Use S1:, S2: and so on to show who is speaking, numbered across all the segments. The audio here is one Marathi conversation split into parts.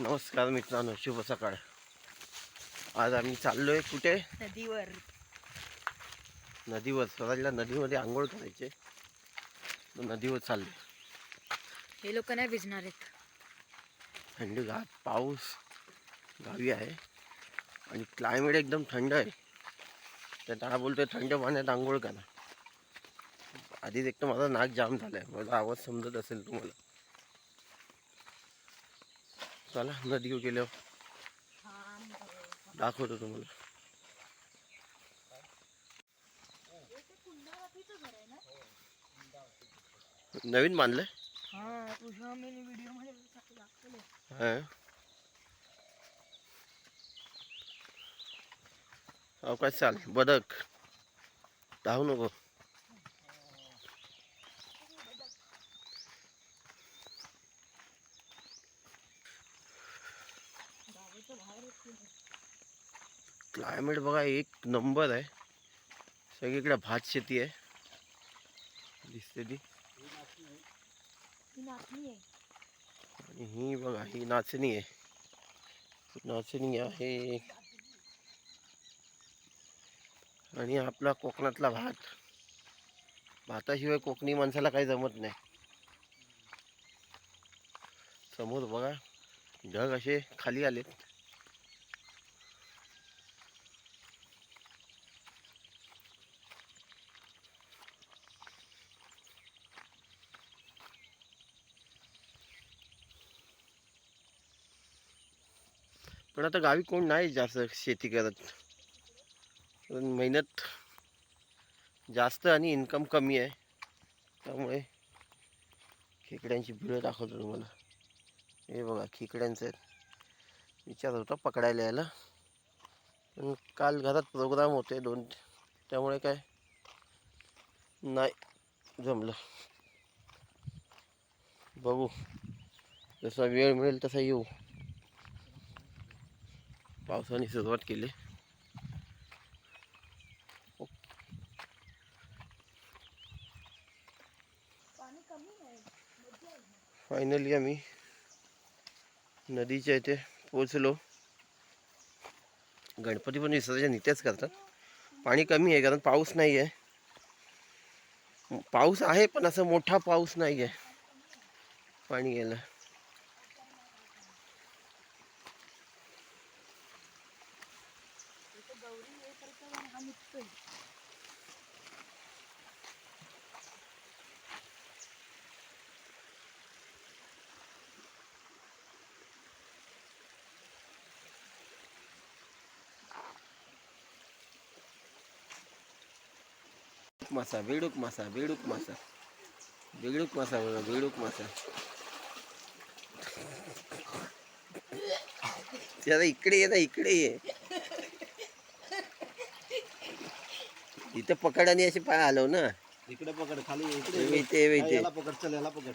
S1: नमस्कार मित्रांनो शुभ सकाळ. आज आम्ही चाललोय कुठे?
S2: नदीवर.
S1: नदीवर स्वराजला नदीमध्ये आंघोळ करायचे. नदीवर चालले
S2: हे लोक नाही भिजणार आहेत.
S1: थंडी गा पाऊस गावी आहे. आणि क्लायमेट एकदम थंड आहे. तर त्याला बोलतोय थंड पाण्यात आंघोळ करा. आधीच एक तर माझा नाक जाम झालाय. माझा आवाज समजत असेल तुम्हाला. चला नदीवर गेल्यावर दाखवतो तुम्हाला. नवीन बांधलंय?
S2: हा तुझ्या मी व्हिडिओमध्ये दाखवलं.
S1: हा. अवकाश चाल बदक? धावू नको. क्लायमेट बघा एक नंबर आहे. सगळीकडे भात शेती आहे. दिसते ती. आणि ही बघा ही नाचणी आहे. नाचणी आहे. आणि आपला कोकणातला भात. भाताशिवाय कोकणी माणसाला काही जमत नाही. समोर बघा ढग असे खाली आलेत. पण आता गावी कोण नाही जास्त शेती करत. मेहनत जास्त आणि इन्कम कमी आहे. त्यामुळे खेकड्यांची बिळं दाखवतो तुम्हाला. हे बघा खेकड्यांचं आहेत. विचार होता पकडायला यायला. पण काल घरात प्रोग्राम होते दोन. त्यामुळे काय नाही जमलं. बघू. जसा वेळ मिळेल तसा येऊ. पावसाने सुरुवात केली. फायनली आम्ही नदीच्या इथे पोचलो गणपती पण विसर्जन इथेच करतात. पाणी कमी आहे कारण पाऊस नाही आहे. पाऊस आहे पण असा मोठा पाऊस नाही आहे. पाणी गेलं.
S2: आणि हा
S1: मासा बेडूक मासा बेडूक मासा बेडूक मासा बघा बेडूक मासा त्याला इकडे ये ना इकडे ये. इथं पकड आणि असे पाय हलव ना.
S3: इकडे पकड खाली इकडे
S1: इथे, इथे.
S3: याला पकड चल याला पकड.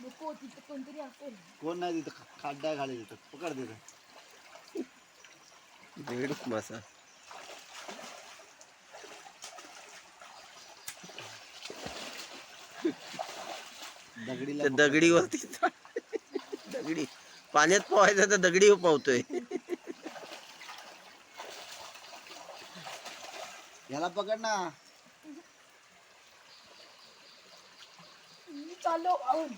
S2: नको तिथं कोणतरी असेल
S3: कोण नाही तिथं खा- खाड्डा खाली तिथं. पकड तिथं.
S1: बेडूक मासा.
S3: दगडीला
S1: त्या दगडीवरती दगडी पाण्यात पोहायचं तर दगडी पावतोय
S3: याला पकड ना.
S2: मी चाललो आऊन.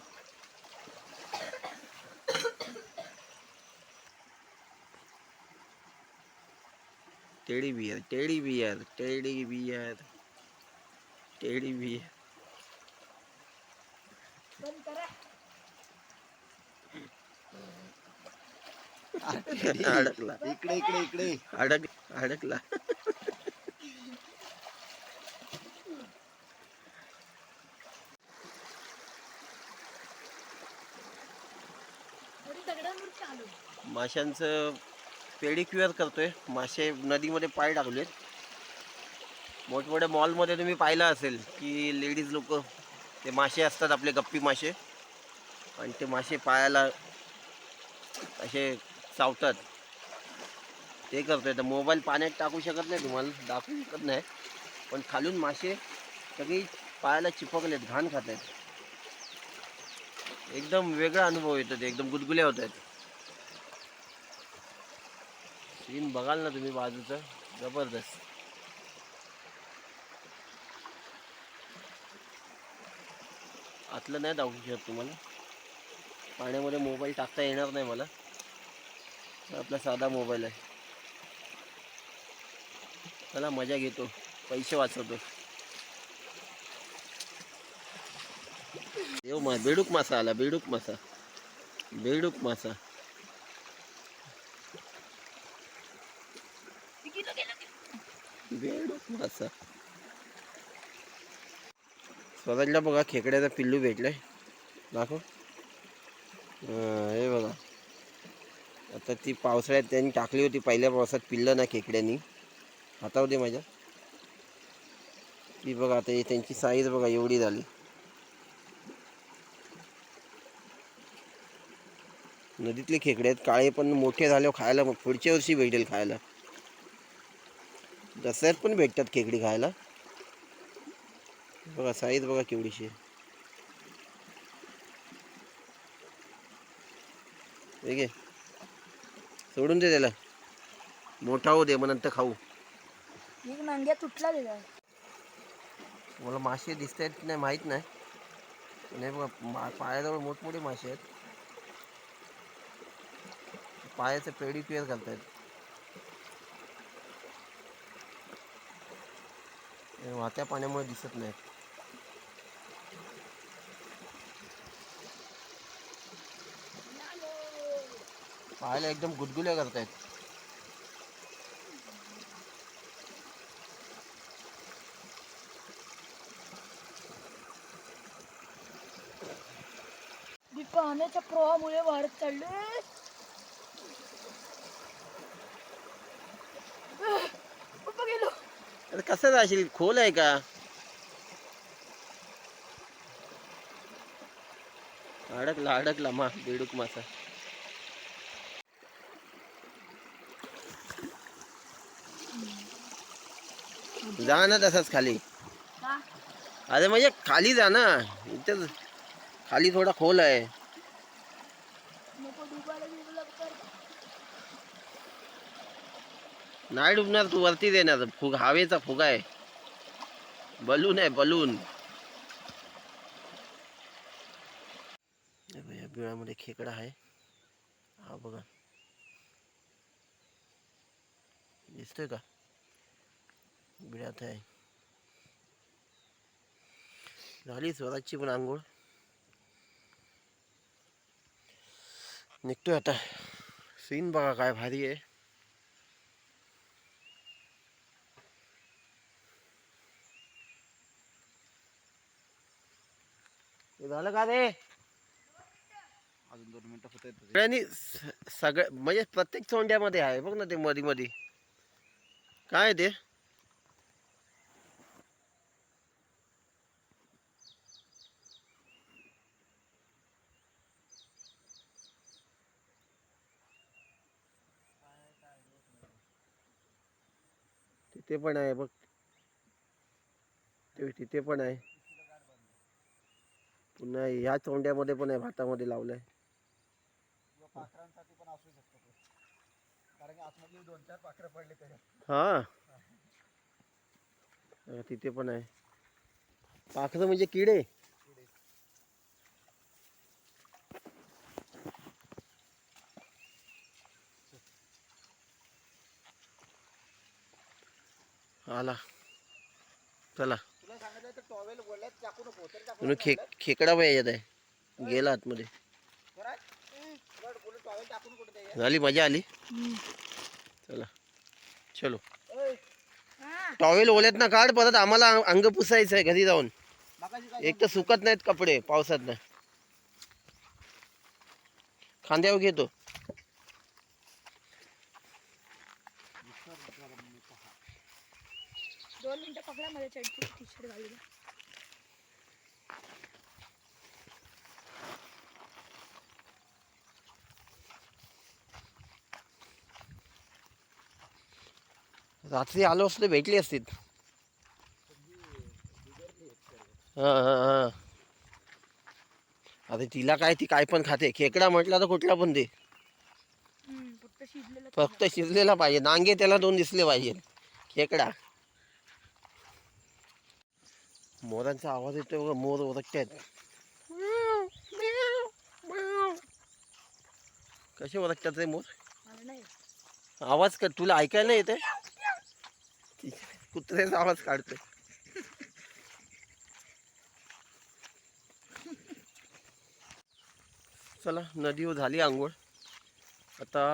S1: Teddy bear teddy bear teddy bear teddy bear.
S2: बंद करा.
S1: अडकला.
S3: इकडे इकडे इकडे.
S1: अडक अडकला
S2: थोडी दगडांवर चालू
S1: माशांचं पेडिक्युअर आहे मासे नदीमध्ये पाय टाकलेत. मोठमोठ्या मॉलमध्ये तुम्ही पाहिलं असेल की लेडीज लोक ते मासे असतात आपले गप्पी मासे. आणि ते मासे पायाला असे चावतात. ते करतोय. तर मोबाईल पाण्यात टाकू शकत नाही तुम्हाला दाखवू शकत नाही. पण खालून मासे सगळी पायाला चिपकलेत घाण खात आहेत एकदम वेगळा अनुभव येतो ते एकदम गुदगुल्या होत आहेत सीन बघाल ना तुम्ही बाजूचं. जबरदस्त. आतलं नाही दाखवू शकत तुम्हाला. पाण्यामध्ये मोबाईल टाकता येणार नाही मला. आपला साधा मोबाईल आहे. चला मजा घेतो. पैसे वाचवतो. येऊ मा बेडूक मासा आला बेडूक मासा. बेडूक मासा. बेडूक मासा. स्वतःला बघा खेकड्याचा पिल्लू भेटलाय. दाखव. हे बघा. आता ती पावसाळ्यात त्यांनी टाकली होती पहिल्या पावसात पिल्लं ना खेकड्यांनी. हातावते माझ्या. ती बघा आता त्यांची साईज बघा एवढी झाली. नदीतले खेकडे आहेत काळे पण मोठे झाले खायला मग पुढच्या वर्षी भेटेल खायला. दसऱ्यात पण भेटतात खेकडी खायला. बघा साईज बघा केवढीशी. आहे. हे घे. सोडून दे त्याला. मोठा होऊ दे मग नंतर खाऊ.
S2: एक नांग्या तुटला त्याचा
S1: मला मासे दिसत आहेत की नाही माहीत नाही. पण हे बघा मा- पायाजवळ मोठमोठे मासे आहेत. पायाचं पेडी क्युअर घालतायत. वाहत्या पाण्यामुळे दिसत नाहीत. पाहायला एकदम गुदगुल्या करतायत.
S2: पाण्याच्या प्रवाहामुळे वाढत चालले कुठं गेलो
S1: अरे कसं जाशील खोल आहे का? अडकला अडकला मा बेडूक मासा. जा ना तसाच खाली. अरे म्हणजे खाली जा ना. इथं खाली थोडा खोल आहे
S2: नको डुबायला बिबला तर
S1: नाही डुबणार तू वरती देणार फुग हवेचा फुगा आहे. बलून आहे बलून. या बिळामध्ये खेकडा आहे. हा बघा. दिसतोय का? बिळात आहे. झाली स्वराजची पण आंघोळ. निघतोय आता. सीन बघा काय भारी आहे. हे झालं का रे
S3: अजून दोन मिनिटं होत आहेत
S1: सगळ्यांनी सगळ्या म्हणजे प्रत्येक चोंड्यामध्ये आहे बघ ना ते मधी मधी काय आहे ते तिथे पण आहे बघ. तिथे पण आहे. पुन्हा ह्या चोंड्यामध्ये पण आहे भातामध्ये लावलंय.
S3: किंवा पाखरांसाठी पण असू शकतो ते. कारण की आतमधली दोन चार पाखरं पडले त्याच्यात
S1: हा. तिथे पण आहे. पाखरं म्हणजे किडे. आला. चला. खे खेकडा पण याच्यात आहे. गेला आतमध्ये. झाली मजा आली? चला. चलो.
S2: हा.
S1: टॉवेल ओल्यात ना काढ परत आम्हाला अंग पुसायचं आहे घरी जाऊन. एक तर सुकत नाहीत कपडे पावसात ना खांद्यावर घेतो.
S2: दोन मिनिटं पकडा मला चढची टी शर्ट घालू द्या.
S1: रात्री आलो असतो भेटली असतील हा हा हा. आता तिला काय ती काय पण खाते. खेकडा म्हटला तर कुठला पण दे.
S2: फक्त शिजलेला
S1: पाहिजे. नांगे त्याला दोन दिसले पाहिजे. खेकडा. मोरांचा आवाज येतोय बघा मोर ओरखतायत कसे ओरखतात रे मोर? आवाज कर तुला ऐकायला येते कुत्र्याचा आवाज काढतोय. चला नदीवर झाली आंघोळ. आता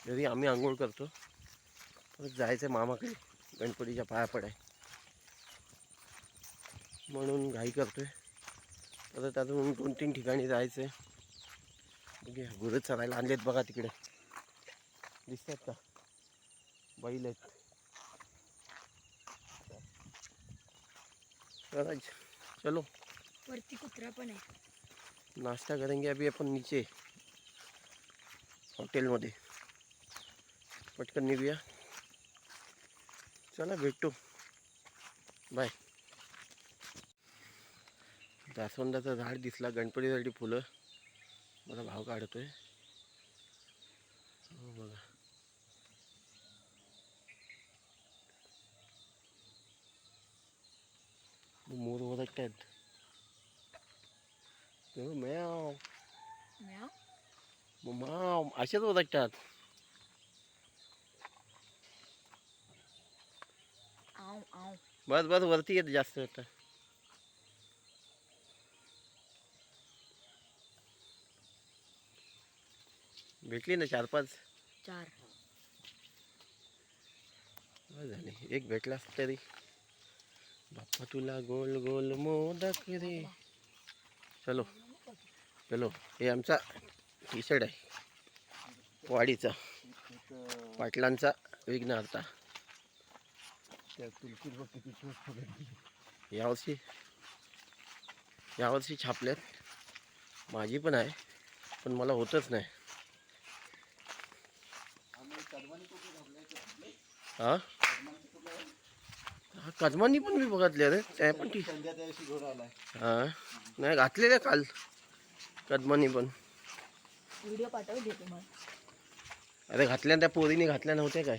S1: घरी आम्ही आंघोळ करतो. परत जायचं मामाकडे गणपतीच्या पाया पडाय म्हणून घाई करतोय. परत अजून दोन तीन ठिकाणी जायचं आहे बघूया गुरं चरायला आणलेत बघा तिकडे. दिसतात का? बैल आहेत. चला.
S2: वरती कुत्रा पण आहे.
S1: नाश्ता करेंगे अभी अपन नीचे. हॉटेलमध्ये. पटकन निघूया. चला भेटतो बाय. जास्वंदाचं झाड दिसला गणपतीसाठी फुलं. मला भाव काढतोय. हो बघा. मोर म्याव.
S2: म्याव.
S1: माव असेच ओरडतात. बस बस वरती येत जास्त आता. भेटली ना चार पाच?
S2: चार.
S1: झाले. एक भेटला असता तरी. बाप्पा तुला गोल गोल मोदक रे. चलो. चलो. हे आमचा टी शर्ट आहे. वाडीचा. पाटलांचा विघ्नहर्ता. यावर्षी यावर्षी छापल्यात. माझी पण आहे पण मला होतच नाही
S3: आम्ही कदमानी कुठे घातले
S1: हा? कदमांनी पण मी बघितले रे त्या पण
S3: आलाय
S1: हा नाही घातलेल्या काल कदमांनी पण.
S2: व्हिडिओ
S1: अरे घातल्या त्या पोरीने घातल्या नव्हत्या काय?